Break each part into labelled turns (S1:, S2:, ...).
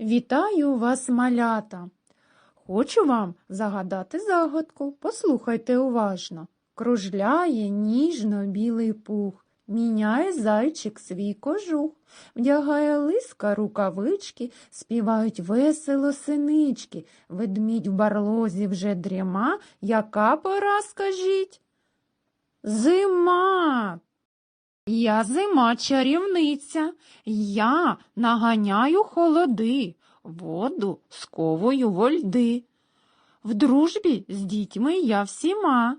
S1: Вітаю вас, малята! Хочу вам загадати загадку. Послухайте уважно. Кружляє ніжно білий пух, міняє зайчик свій кожух, вдягає лиска рукавички, співають весело синички. Ведмідь в барлозі вже дріма. Яка пора, скажіть? Зима! Я зима чарівниця, я наганяю холоди, воду сковую во льди. В дружбі з дітьми я всіма.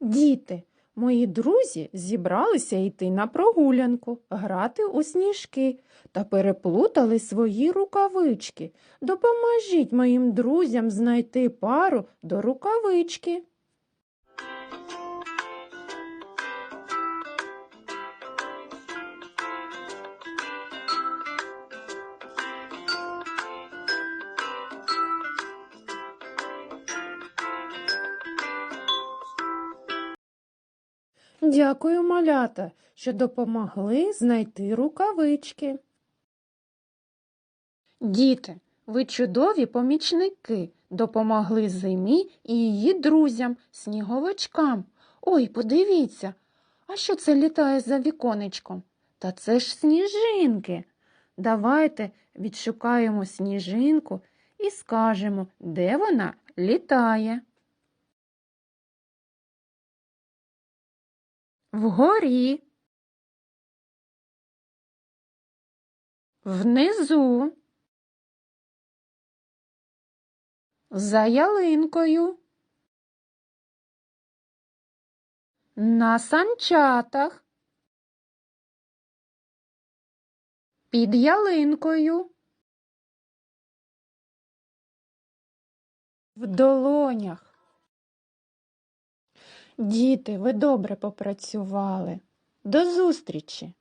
S1: Діти, мої друзі зібралися йти на прогулянку, грати у сніжки та переплутали свої рукавички. Допоможіть моїм друзям знайти пару до рукавички. Дякую, малята, що допомогли знайти рукавички. Діти, ви чудові помічники, допомогли зимі і її друзям, сніговичкам. Ой, подивіться, а що це літає за віконечком? Та це ж сніжинки. Давайте відшукаємо сніжинку і скажемо, де вона літає. Вгорі. Внизу. За ялинкою. На санчатах. Під ялинкою. В долонях. Діти, ви добре попрацювали. До зустрічі!